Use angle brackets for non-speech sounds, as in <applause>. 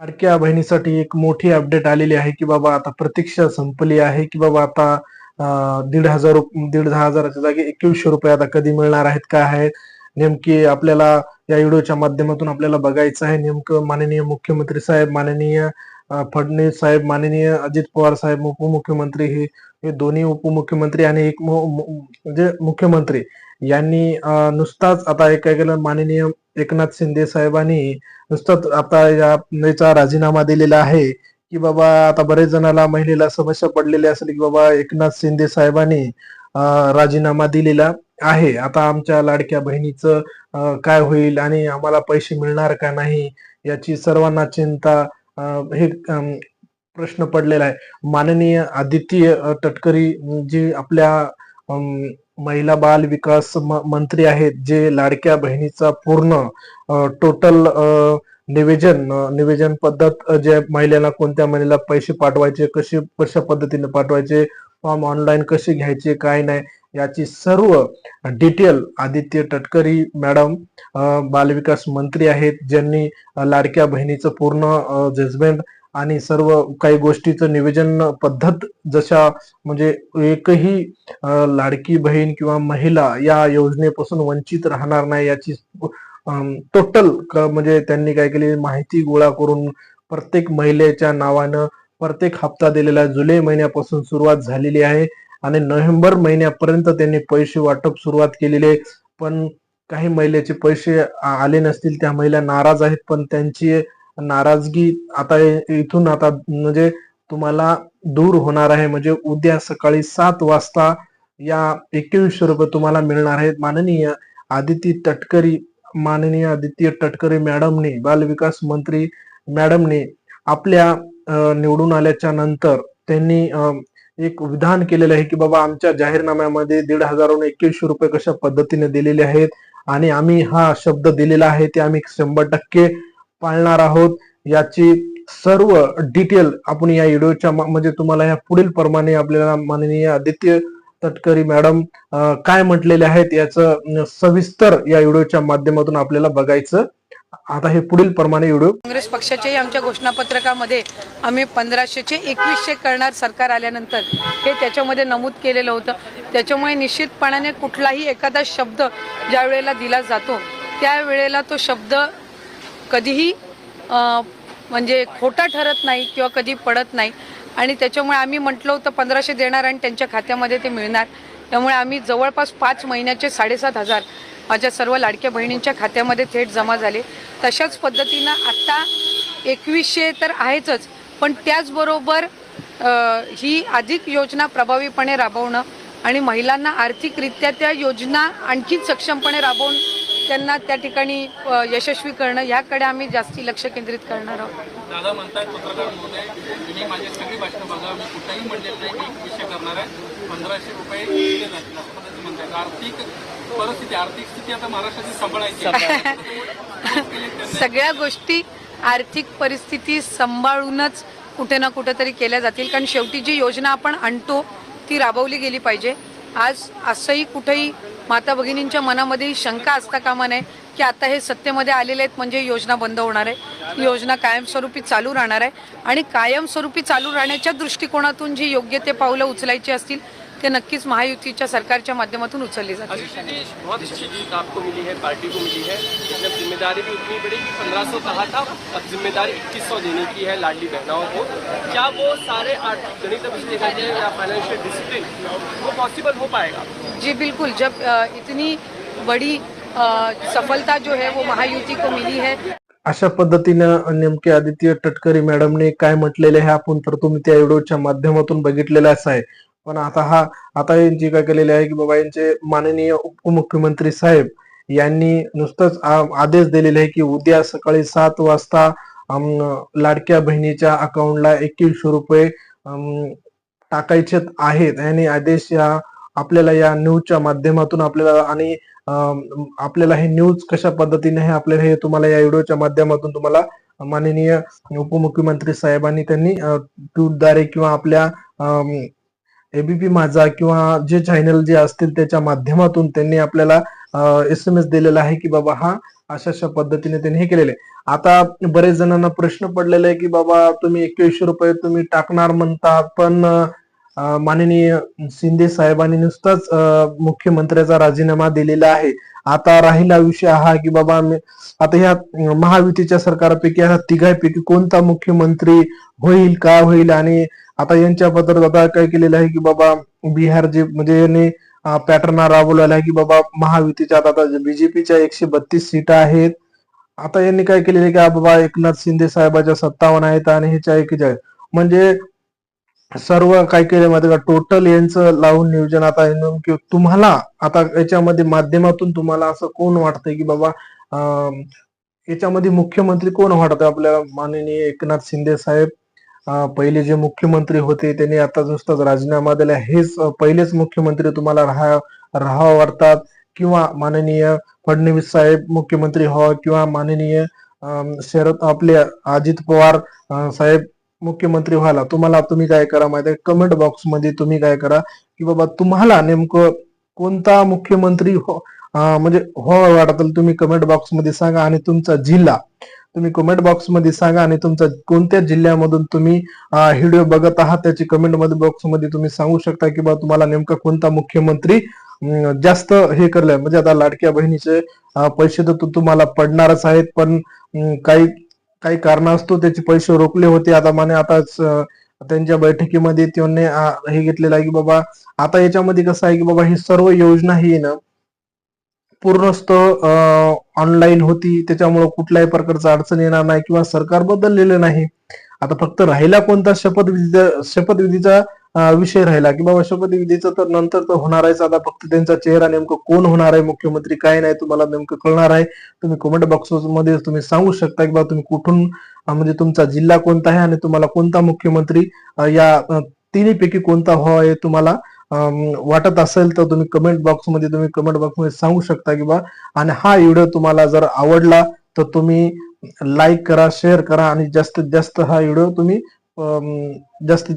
लाडक्या बहिणीसाठी एक मोठी अपडेट आलेली आहे की बाबा आता प्रतीक्षा संपली आहे की बाबा आता दीड हजार दीड दहा हजाराच्या जागी एकवीसशे रुपये आता कधी मिळणार आहेत काय आहेत? नेमकी आपल्याला या व्हिडिओच्या माध्यमातून आपल्याला बघायचं आहे. नेमकं माननीय मुख्यमंत्री साहेब माननीय फडणवीस साहेब माननीय अजित पवार साहेब उपमुख्यमंत्री हे हे दोन्ही उपमुख्यमंत्री आणि एक म्हणजे मुख्यमंत्री यांनी नुसताच आता एक काय केलं माननीय एकनाथ शिंदे साहेबांनी नुसताच आता याचा राजीनामा दिलेला आहे की बाबा आता बरेच जणाला महिलेला समस्या पडलेली असेल की बाबा एकनाथ शिंदे साहेबांनी राजीनामा दिलेला आहे. आता आमच्या लाडक्या बहिणीचं काय होईल आणि आम्हाला पैसे मिळणार का नाही याची सर्वांना चिंता हे प्रश्न पडलेला आहे. माननीय आदित्य तटकरी जी आपल्या महिला बाल विकास मंत्री आहेत जे लाडक्या बहिणीचा पूर्ण टोटल निवेदन निवेदन पद्धत जे महिलांना कोणत्या महिलेला पैसे पाठवायचे कसे कशा पद्धतीने पाठवायचे फॉर्म ऑनलाईन कसे घ्यायचे काय नाही याची सर्व डिटेल आदित्य टटकरी मॅडम बालविकास मंत्री आहेत ज्यांनी लाडक्या बहिणीचं पूर्ण जजमेंट आणि सर्व काही गोष्टीचं निवेदन पद्धत जशा म्हणजे एकही लाडकी बहीण किंवा महिला या योजनेपासून वंचित राहणार नाही याची टोटल म्हणजे त्यांनी काय केली माहिती गोळा करून प्रत्येक महिलेच्या नावानं प्रत्येक हप्ता दिलेला जुलै महिन्यापासून सुरुवात झालेली आहे. आणि नोव्हेंबर महिन्यापर्यंत त्यांनी पैसे वाटप सुरुवात केलेली आहे. पण काही महिलेचे पैसे आले नसतील त्या महिला नाराज आहेत पण त्यांची नाराजगी आता इथून आता म्हणजे तुम्हाला दूर होणार आहे. म्हणजे उद्या सकाळी सात वाजता या एकवीसशे रुपये तुम्हाला मिळणार आहेत. माननीय आदिती तटकरी माननीय आदित्य तटकरे मॅडमने बालविकास मंत्री मॅडमने आपल्या निवडून आल्याच्यानंतर त्यांनी एक विधान केलेलं आहे की बाबा आमच्या जाहीरनाम्यामध्ये दीड हजारहून एकवीसशे रुपये कशा पद्धतीने दिलेले आहेत आणि आम्ही हा शब्द दिलेला आहे ते आम्ही शंभर टक्के पाळणार आहोत. याची सर्व डिटेल आपण या व्हिडिओच्या म्हणजे तुम्हाला या पुढील प्रमाणे आपल्याला माननीय आदित्य तटकरी मॅडम काय म्हटलेले आहेत याचं सविस्तर या व्हिडिओच्या माध्यमातून आपल्याला बघायचं आता हे पुढील प्रमाणे व्हिडिओ काँग्रेस पक्षाच्याही आमच्या घोषणापत्रकामध्ये आम्ही पंधराशेचे एकवीसशे करणार सरकार आल्यानंतर हे त्याच्यामध्ये नमूद केलेलं होतं. त्याच्यामुळे निश्चितपणाने कुठलाही एखादा शब्द ज्या वेळेला दिला जातो त्यावेळेला तो शब्द कधीही म्हणजे खोटा ठरत नाही किंवा कधी पडत नाही. आणि त्याच्यामुळे आम्ही म्हटलं होतं पंधराशे देणार आणि त्यांच्या खात्यामध्ये ते मिळणार. त्यामुळे आम्ही जवळपास पाच महिन्याचे साडेसात हजार माझ्या सर्व लाडक्या बहिणींच्या खात्यामध्ये थेट जमा झाले. तशाच पद्धतीनं आत्ता एकवीसशे तर आहेतच पण त्याचबरोबर ही अधिक योजना प्रभावीपणे राबवणं आणि महिलांना आर्थिकरित्या त्या योजना आणखी सक्षमपणे राबवून त्यांना त्या ठिकाणी यशस्वी करणं याकडे आम्ही जास्ती लक्ष केंद्रित करणार आहोत. दादा म्हणतात पत्रकार महोदय तुम्ही माझी सगळी भाषणं बघा मी कुठेही नाही एक विषय करणार आहे. पंधराशे रुपये दिले जातील असं पद्धतीने म्हणतात आर्थिक परिस्थिती आर्थिक स्थिती आता महाराष्ट्राची सांभाळायची. <laughs> सगळ्या गोष्टी आर्थिक परिस्थिती सांभाळूनच कुठे ना कुठेतरी केल्या जातील. कारण शेवटी जी योजना आपण आणतो ती राबवली गेली पाहिजे. आज असंही कुठेही माता भगिनींच्या मनामध्ये शंका असता कामा नये की आता हे सत्तेमध्ये आलेले आहेत म्हणजे योजना बंद होणार आहे. योजना कायमस्वरूपी चालू राहणार आहे. आणि कायमस्वरूपी चालू राहण्याच्या दृष्टिकोनातून जी योग्य ते पावलं उचलायची असतील ते नक्कीच महायुतीच्या सरकारच्या माध्यमातून उचलली जी बहुत अच्छी जीत आपको मिली है पार्टी को मिली है। जब जिम्मेदारी भी उतनी बड़ी पंद्रह सौ कहा था अब जिम्मेदारी इक्कीस सौ देने की है लाडली बहनाओं को। क्या वो सारे आर्थिक गणित अभी से देखा जाए या फाइनेंशियल डिसिप्लिन वो पॉसिबल हो पाएगा? जी बिल्कुल। जब इतनी बड़ी सफलता जो है वो महायुति को मिली है। अशा पद्धतीनं नेमके आदित्य तटकरी मॅडमने काय म्हटलेले आहे आपण तर तुम्ही त्या व्हिडिओच्या माध्यमातून बघितलेलाच आहे. पण आता हा आता यांची काय केलेली आहे की बाबा यांचे माननीय उपमुख्यमंत्री साहेब यांनी नुसतंच आदेश दिलेले आहे की उद्या सकाळी सात वाजता लाडक्या बहिणीच्या अकाउंटला एकवीसशे रुपये टाकायचे आहेत. आणि आदेश या आपल्याला या न्यूजच्या माध्यमातून आपल्याला आणि आपल्याला हे न्यूज कशा पद्धतीने हे आपल्याला हे तुम्हाला या व्हिडिओच्या माध्यमातून तुम्हाला माननीय उपमुख्यमंत्री साहेबांनी त्यांनी ट्विटद्वारे किंवा आपल्या एबीपी माझा किंवा जे चॅनल जे असतील त्याच्या माध्यमातून त्यांनी आपल्याला एस एम एस दिलेला आहे की बाबा हा अशा अशा पद्धतीने त्यांनी हे केलेले आता बरेच जणांना प्रश्न पडलेला आहे की बाबा तुम्ही एकवीसशे रुपये तुम्ही टाकणार म्हणतात पण माननीय शिंदे साहेबांनी नुसताच मुख्यमंत्र्याचा राजीनामा दिलेला आहे. आता राहिला विषय हा की बाबा आता ह्या महायुतीच्या सरकारपैकी ह्या तिघांपैकी कोणता मुख्यमंत्री होईल का होईल? आणि आता यांच्या पत्रात आता काय केलेलं आहे की बाबा बिहार जे म्हणजे यांनी पॅटर्न राबवलेला आहे की बाबा महायुतीच्या आता बीजेपीच्या एकशे बत्तीस सीट आहेत. आता यांनी काय केलेलं आहे की बाबा एकनाथ शिंदे साहेबाच्या सत्तावन्न आहेत आणि ह्याच्या एकेचाळीस. म्हणजे सर्व काय केलं माहिती का? टोटल यांचं लावून नियोजन आता तुम्हाला आता याच्यामध्ये माध्यमातून तुम्हाला असं कोण वाटतंय की बाबा याच्यामध्ये मुख्यमंत्री कोण वाटतं आपल्या माननीय एकनाथ शिंदे साहेब? पहिले जे मुख्यमंत्री होते त्यांनी आता नुसताच राजीनामा दिला. हेच पहिलेच मुख्यमंत्री तुम्हाला राहा राहा वाटतात किंवा माननीय फडणवीस साहेब मुख्यमंत्री व्हावं किंवा माननीय अं, शरद आपले अजित पवार साहेब मुख्यमंत्री व्हायला तुम्हाला तुम्ही काय करा माहिती आहे? कमेंट बॉक्समध्ये तुम्ही काय करा की बाबा तुम्हाला नेमकं कोणता मुख्यमंत्री हो म्हणजे हो वाटतं तुम्ही कमेंट बॉक्समध्ये सांगा आणि तुमचा जिल्हा. तुम्ही कमेंट बॉक्समध्ये सांगा आणि तुमचा कोणत्या जिल्ह्यामधून तुम्ही व्हिडिओ बघत आहात त्याची कमेंटमध्ये बॉक्समध्ये तुम्ही सांगू शकता की बाबा तुम्हाला नेमका कोणता मुख्यमंत्री जास्त हे करलाय. म्हणजे आता लाडक्या बहिणीचे पैसे तर तुम्हाला पडणारच आहेत पण काही काही कारणास्तव त्याचे पैसे रोखले होते. आता माने आताच त्यांच्या बैठकीमध्ये त्यांनी हे घेतलेलं आहे की बाबा आता याच्यामध्ये कसं आहे की बाबा ही सर्व योजना ही ना पूर्णस्त ऑनलाईन होती. त्याच्यामुळे कुठल्याही प्रकारचा अडचण येणार नाही किंवा सरकार बदललेलं नाही. आता फक्त राहिला कोणता शपथविधी शपथविधीचा विषय राहिला की बाबा शपथविधीचं तर नंतर तर होणार आहेच. आता फक्त त्यांचा चेहरा नेमकं कोण होणार आहे मुख्यमंत्री काय नाही तुम्हाला नेमकं कळणार आहे. तुम्ही कमेंट बॉक्समध्ये तुम्ही सांगू शकता की बाबा तुम्ही कुठून म्हणजे तुमचा जिल्हा कोणता आहे आणि तुम्हाला कोणता मुख्यमंत्री या तिन्ही तिन्हीपैकी कोणता व्हावा हे तुम्हाला वाटत असेल तर तुम्ही कमेंट बॉक्समध्ये तुम्ही कमेंट बॉक्समध्ये सांगू शकता की बा आणि हा व्हिडिओ तुम्हाला जर आवडला तर तुम्ही लाईक करा शेअर करा आणि जास्तीत जास्त हा व्हिडिओ तुम्ही अं, जास्तीत